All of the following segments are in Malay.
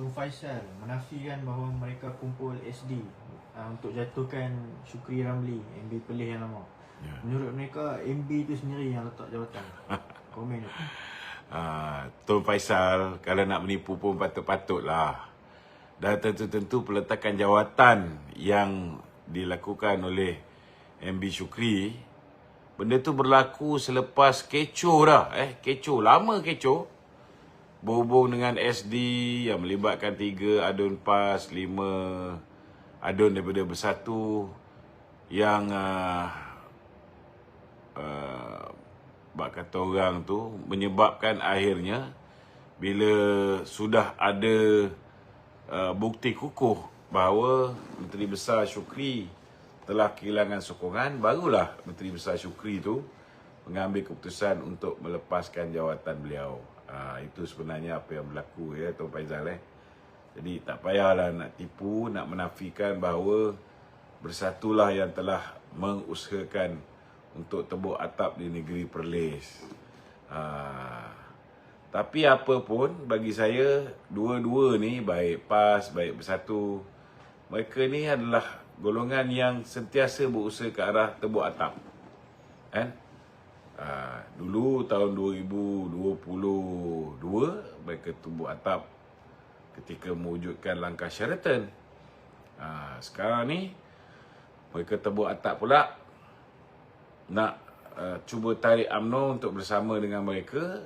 Tun Faisal menafikan bahawa mereka kumpul SD uh, untuk jatuhkan Syukri Ramli, MB Pelih yang lama. Ya. Menurut mereka, MB itu sendiri yang letak jawatan. Komen. Uh, Tun Faisal kalau nak menipu pun patut-patutlah. Dan tentu-tentu peletakan jawatan yang dilakukan oleh MB Syukri benda tu berlaku selepas kecoh dah eh kecoh lama kecoh berhubung dengan SD yang melibatkan tiga adun PAS, lima adun daripada bersatu yang uh, uh, bak kata orang tu menyebabkan akhirnya bila sudah ada uh, bukti kukuh bahawa Menteri Besar Syukri telah kehilangan sokongan barulah Menteri Besar Syukri tu mengambil keputusan untuk melepaskan jawatan beliau. Ha, itu sebenarnya apa yang berlaku ya Tuan Faizal eh. Jadi tak payahlah nak tipu, nak menafikan bahawa bersatulah yang telah mengusahakan untuk tebuk atap di negeri Perlis. Ha, tapi apa pun bagi saya dua-dua ni baik PAS, baik bersatu mereka ni adalah golongan yang sentiasa berusaha ke arah tebuk atap. Kan? Uh, dulu tahun 2022 mereka tebuk atap ketika mewujudkan langkah Sheraton. Uh, sekarang ni mereka tebuk atap pula. Nak uh, cuba tarik UMNO untuk bersama dengan mereka.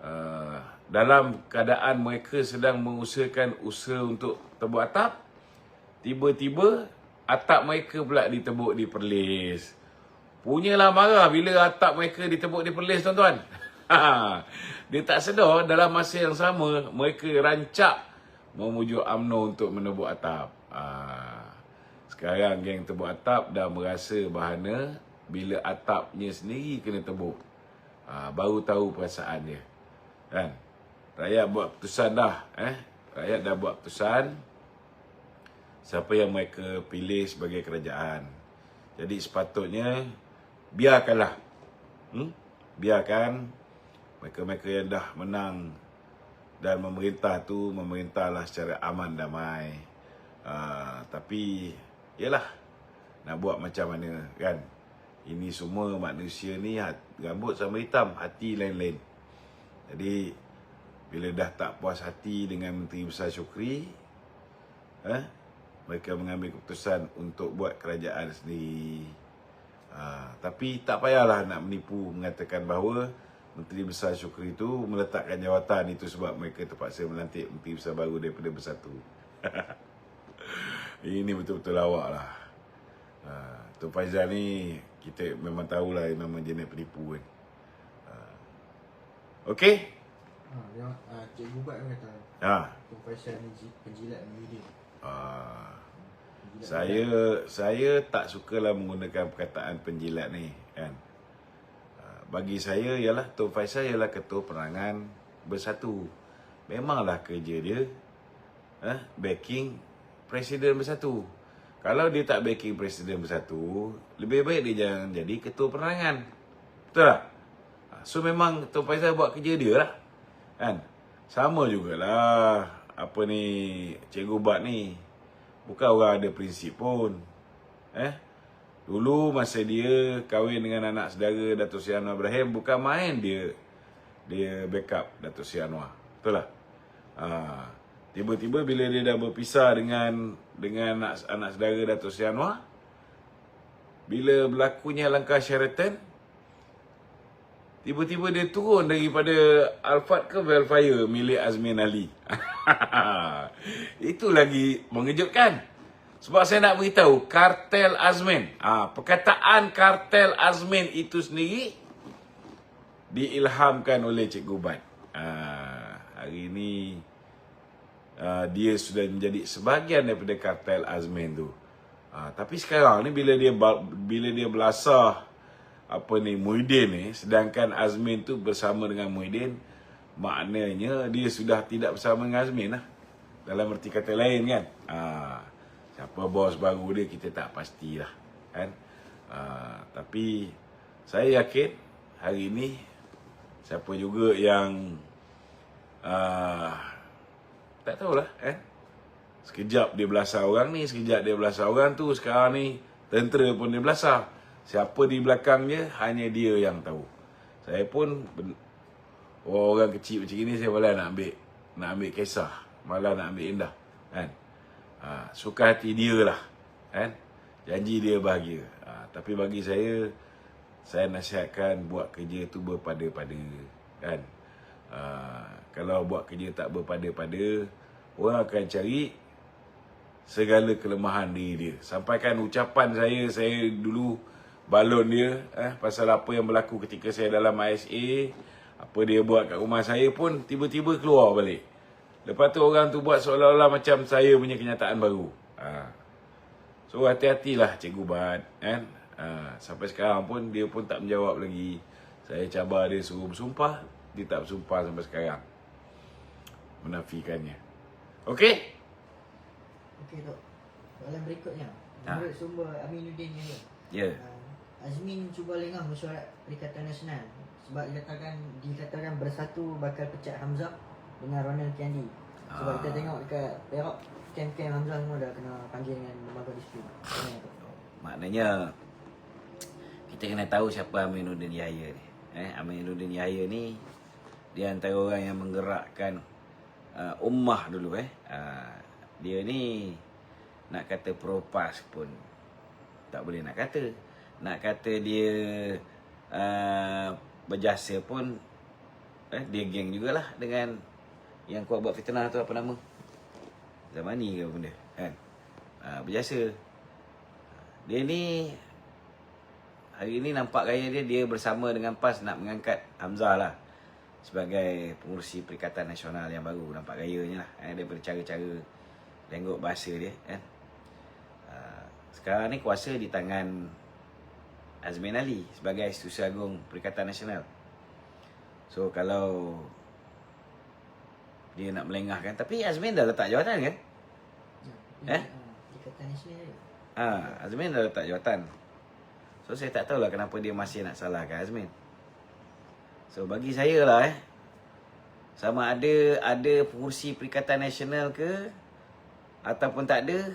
Uh, dalam keadaan mereka sedang mengusahakan usaha untuk tebuk atap tiba-tiba atap mereka pula ditebuk di Perlis punyalah marah bila atap mereka ditebuk di Perlis tuan-tuan. Dia tak sedar dalam masa yang sama mereka rancak memujuk UMNO untuk menebuk atap. Uh, sekarang geng tebuk atap dah merasa bahana bila atapnya sendiri kena tebuk. Uh, baru tahu perasaan dia. Kan? Rakyat buat keputusan dah eh? Rakyat dah buat keputusan siapa yang mereka pilih sebagai kerajaan. Jadi sepatutnya biarkanlah hmm? biarkan mereka-mereka yang dah menang dan memerintah tu memerintahlah secara aman damai uh, tapi yalah nak buat macam mana kan ini semua manusia ni rambut sama hitam hati lain-lain jadi bila dah tak puas hati dengan Menteri Besar Syukri, eh, mereka mengambil keputusan untuk buat kerajaan sendiri. Ha, tapi tak payahlah nak menipu mengatakan bahawa Menteri Besar Syukri itu meletakkan jawatan itu sebab mereka terpaksa melantik Menteri Besar baru daripada Bersatu. Ini betul-betul lawak lah. Ha, Tok Faizal ni kita memang tahulah memang jenis penipu kan. Ha. Okey? Ha, yang uh, Cikgu Bat kata Ha. Tun Faisal ni ji- penjilat media. Ah, Penjilat saya saya tak sukalah menggunakan perkataan penjilat ni kan. Ah, Bagi saya ialah Tun Faisal ialah ketua perangan bersatu. Memanglah kerja dia eh, backing presiden bersatu. Kalau dia tak backing presiden bersatu, lebih baik dia jangan jadi ketua perangan. Betul tak? Ah, So memang Tun Faisal buat kerja dia lah. Kan? Sama jugalah apa ni Cikgu Bat ni. Bukan orang ada prinsip pun. Eh? Dulu masa dia kahwin dengan anak saudara Datuk Seri Anwar Ibrahim bukan main dia dia backup Datuk Seri Anwar. Betul tak? Ha, tiba-tiba bila dia dah berpisah dengan dengan anak, anak saudara Datuk Seri Anwar bila berlakunya langkah Sheraton Tiba-tiba dia turun daripada Alphard ke Velfire milik Azmin Ali. Itu lagi mengejutkan. Sebab saya nak beritahu, kartel Azmin. Ha, perkataan kartel Azmin itu sendiri diilhamkan oleh Cikgu Bat. Ha, hari ini uh, dia sudah menjadi sebahagian daripada kartel Azmin tu. Ha, tapi sekarang ni bila dia bila dia belasah apa ni Muhyiddin ni sedangkan Azmin tu bersama dengan Muhyiddin maknanya dia sudah tidak bersama dengan Azmin lah dalam erti kata lain kan ha, siapa bos baru dia kita tak pastilah kan ha, tapi saya yakin hari ini siapa juga yang uh, tak tahulah eh. Sekejap dia belasah orang ni, sekejap dia belasah orang tu. Sekarang ni tentera pun dia belasah. Siapa di belakang dia, hanya dia yang tahu. Saya pun ben- orang kecil macam ni saya malah nak ambil nak ambil kisah, malah nak ambil indah kan. Ha, suka hati dia lah kan. Janji dia bahagia. Ha, tapi bagi saya saya nasihatkan buat kerja tu berpada-pada kan. Ha, kalau buat kerja tak berpada-pada, orang akan cari segala kelemahan diri dia. Sampaikan ucapan saya, saya dulu balon dia eh, pasal apa yang berlaku ketika saya dalam ISA, apa dia buat kat rumah saya pun tiba-tiba keluar balik. Lepas tu orang tu buat seolah-olah macam saya punya kenyataan baru. Ha. So hati-hatilah Cikgu Bat kan. Ha. Sampai sekarang pun dia pun tak menjawab lagi. Saya cabar dia suruh bersumpah, dia tak bersumpah sampai sekarang. Menafikannya. Okey? Okey Tok. Soalan berikutnya. Ha. Menurut sumber Aminuddin ni. Ya. Yeah. Uh, Azmin cuba lengah mesyuarat Perikatan Nasional sebab dikatakan dikatakan bersatu bakal pecat Hamzah dengan Ronald Kiandi. Sebab Ah. kita tengok dekat Perak kem-kem Hamzah semua dah kena panggil dengan lembaga disiplin. Macam mana Tok? Maknanya kita kena tahu siapa Aminuddin Yahya ni. Eh, Aminuddin Yahya ni dia antara orang yang menggerakkan uh, ummah dulu eh. Uh, dia ni nak kata propas pun tak boleh nak kata. Nak kata dia uh, berjasa pun eh dia geng jugalah dengan yang kuat buat fitnah tu apa nama? Zamani ke apa benda kan. Uh, berjasa dia ni hari ni nampak gaya dia dia bersama dengan PAS nak mengangkat Hamzah lah sebagai pengurusi Perikatan Nasional yang baru nampak gayanya lah eh, daripada cara-cara tengok bahasa dia kan uh, sekarang ni kuasa di tangan Azmin Ali sebagai Institusi Agung Perikatan Nasional so kalau dia nak melengahkan tapi Azmin dah letak jawatan kan Ya, Eh? ah, Perikatan Nasional dia. Ha, Azmin dah letak jawatan. So saya tak tahulah kenapa dia masih nak salahkan Azmin. So bagi saya lah eh. Sama ada ada pengurusi Perikatan Nasional ke ataupun tak ada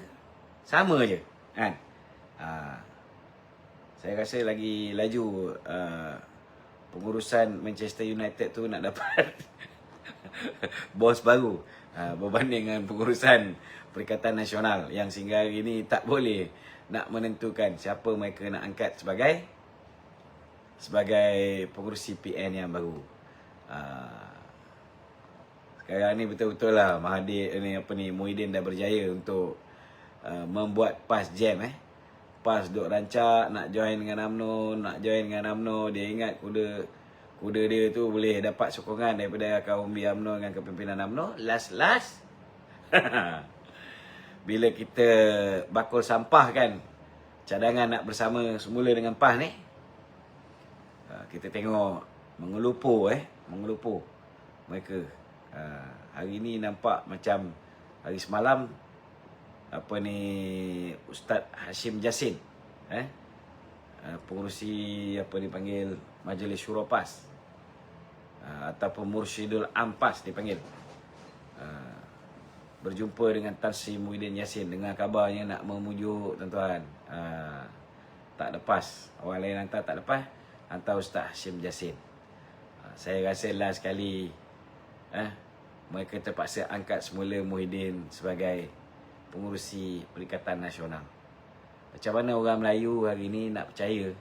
sama je kan. Ha, saya rasa lagi laju uh, pengurusan Manchester United tu nak dapat bos baru uh, berbanding dengan pengurusan Perikatan Nasional yang sehingga hari ini tak boleh nak menentukan siapa mereka nak angkat sebagai sebagai pengurusi PN yang baru. Uh, sekarang ni betul-betul lah Mahathir ni apa ni Muhyiddin dah berjaya untuk uh, membuat PAS jam eh. PAS duk rancak nak join dengan UMNO, nak join dengan UMNO, dia ingat kuda kuda dia tu boleh dapat sokongan daripada kaum bi UMNO dengan kepimpinan UMNO. Last-last bila kita bakul sampah kan cadangan nak bersama semula dengan PAS ni uh, kita tengok mengelupur eh mengelupur mereka uh, hari ni nampak macam hari semalam apa ni Ustaz Hashim Jasin eh uh, pengurusi apa dipanggil Majlis Syura PAS uh, ataupun Mursyidul Ampas dipanggil uh, berjumpa dengan Tan Sri Muhyiddin Yassin dengan kabarnya nak memujuk tuan-tuan. Tak lepas. Orang lain hantar tak lepas. Hantar Ustaz Hashim Jassin. Uh, saya rasa last sekali eh, mereka terpaksa angkat semula Muhyiddin sebagai pengurusi Perikatan Nasional. Macam mana orang Melayu hari ini nak percaya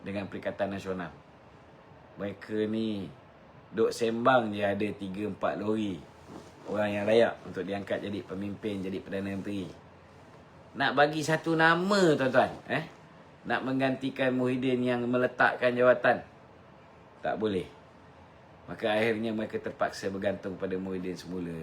dengan Perikatan Nasional? Mereka ni duk sembang je ada 3-4 lori orang yang layak untuk diangkat jadi pemimpin, jadi Perdana Menteri. Nak bagi satu nama tuan-tuan, eh? Nak menggantikan Muhyiddin yang meletakkan jawatan. Tak boleh. Maka akhirnya mereka terpaksa bergantung pada Muhyiddin semula.